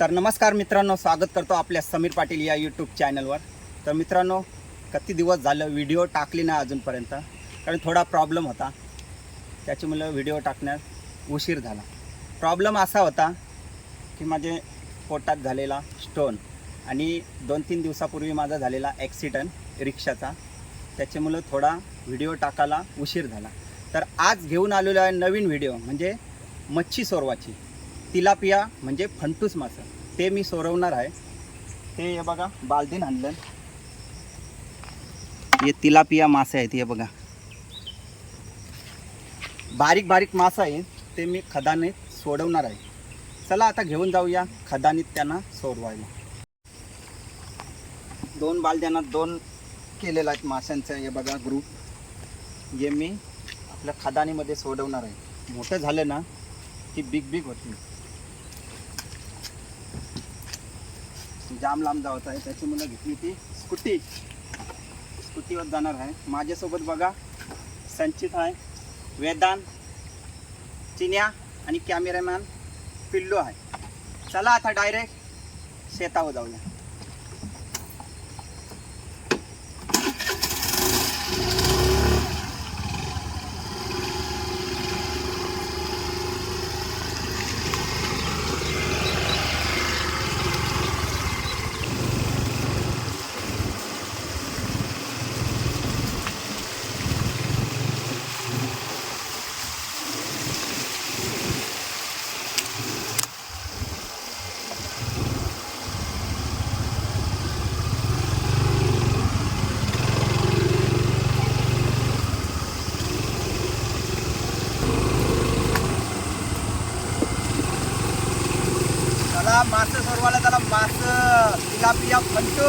तर नमस्कार मित्रांनो स्वागत करतो आपल्या समीर पाटील या यूट्यूब चॅनलवर तर मित्रांनो किती दिवस झालं व्हिडिओ टाकली नाही अजूनपर्यंत कारण थोडा प्रॉब्लेम होता. त्याच्यामुळं व्हिडिओ टाकण्यात उशीर झाला. प्रॉब्लेम असा होता की माझे पोटात झालेला स्टोन आणि दोन तीन दिवसापूर्वी माझा झालेला ॲक्सिडंट रिक्षाचा. त्याच्यामुळं थोडा व्हिडिओ टाकायला उशीर झाला. तर आज घेऊन आलेलो आहे नवीन व्हिडिओ म्हणजे मच्छी सोरवाची. तिलापिया म्हणजे फंटूस मासा. ते मी सोरवणार आहे. ते हे बघा बालदीन आणलं. हे तिलापिया मासे आहेत हे बघा. बारीक बारीक मासा आहे ते मी खदानीत सोडवणार आहे. चला आता घेऊन जाऊया खदानीत त्यांना सोडवायला दोन बालद्यांना दोन केलेलं आहेत माशांचं हे बघा ग्रुप जे मी आपल्या खदानीमध्ये सोडवणार आहे. मोठं झालं ना की बिग बिग होती जाम लांब जावत आहे. त्याची मुलं घेतली ती स्कूटी. स्कूटीवर जाणार आहे. माझ्यासोबत बघा. संचित आहे. वेदांत चिन्या आणि कॅमेरामॅन पिल्लू आहे. चला आता डायरेक्ट शेतावर जाऊया. त्याला मास सर्वाला त्याला मास तिलापिया म्हणतो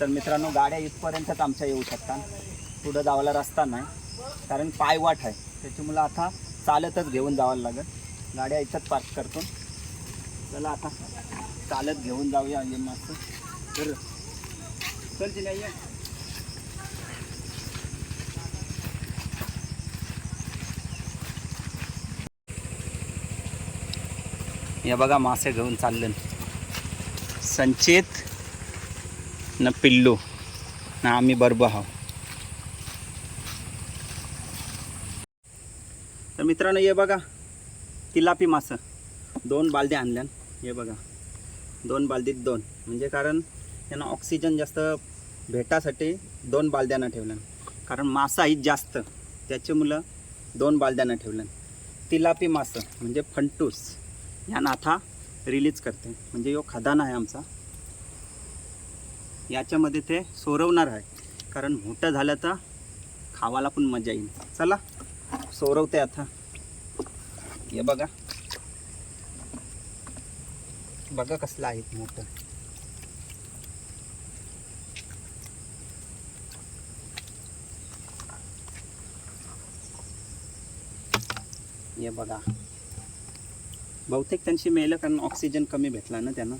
तर मित्रांनो गाड्या इथपर्यंतच आमच्या येऊ शकतात. पुढं जावायला रस्ता नाही. कारण पायवाट आहे. त्याच्यामुळं आता चालतच घेऊन जावं लागेल. गाड्या इथंच पार्क करतो. चला आता. चालत घेऊन जाऊया म्हणजे मस्त. तर चल तिला ये या बघा मासे घेऊन चालले. संचित न पिल्लू. ना आम्ही बरब आहो तर मित्रांनो हे बघा तिलापी मासं. दोन बालद्या आणल्या हे बघा. दोन बालदीत दोन. म्हणजे कारण त्यांना ऑक्सिजन जास्त भेटासाठी दोन बालद्यांना ठेवलं. कारण मासा ही जास्त. त्याच्यामुळं दोन बालद्यांना ठेवलं. तिलापी मासं म्हणजे फंटूस या नाथा रिलीज करते. म्हणजे यो खदान आहे आमचा. याच्यामध्ये ते सोरवणार आहे. कारण मोठं झालं तर खावाला पण मजा येईल. चला सोरवते आता. हे बघा. बघा कसलं आहे मोठं. हे बघा. बहुतेक त्यांची मेलं कारण ऑक्सिजन कमी भेटला ना त्यांना.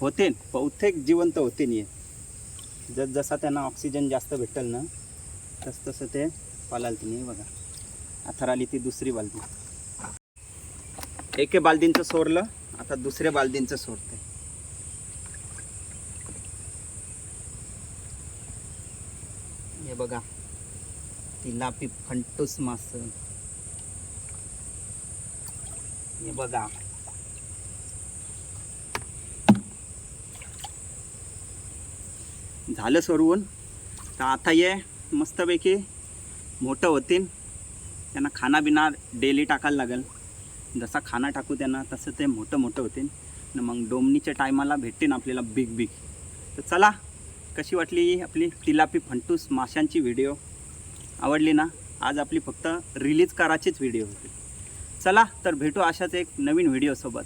होते बहुतेक जिवंत होते हे. जस जसा त्यांना ऑक्सिजन जास्त भेटेल ना तस तसं ते पालालती नाही बघा. आता आली ती दुसरी बालदी एके बालदींचं सोरलं आता दुसऱ्या बालदींचं सोडते. हे बघा. तिलापी फंटूस मास. हे बघा. झालं सोडवून. तर आता ये मस्तपैकी. मोठं होतील त्यांना खाना बिना डेली टाकायला लागेल. जसा खाना टाकू त्यांना तसं ते मोठं मोठं होतील. न मग डोमणीच्या टायमाला भेटतील आपल्याला बिग बिग तर चला कशी वाटली आपली तिलापी फंटूस माशांची व्हिडिओ आवडली ना? आज आपली फक्त रिलीज करायचीच व्हिडिओ होती. चला तर भेटू अशाच एक नवीन व्हिडिओसोबत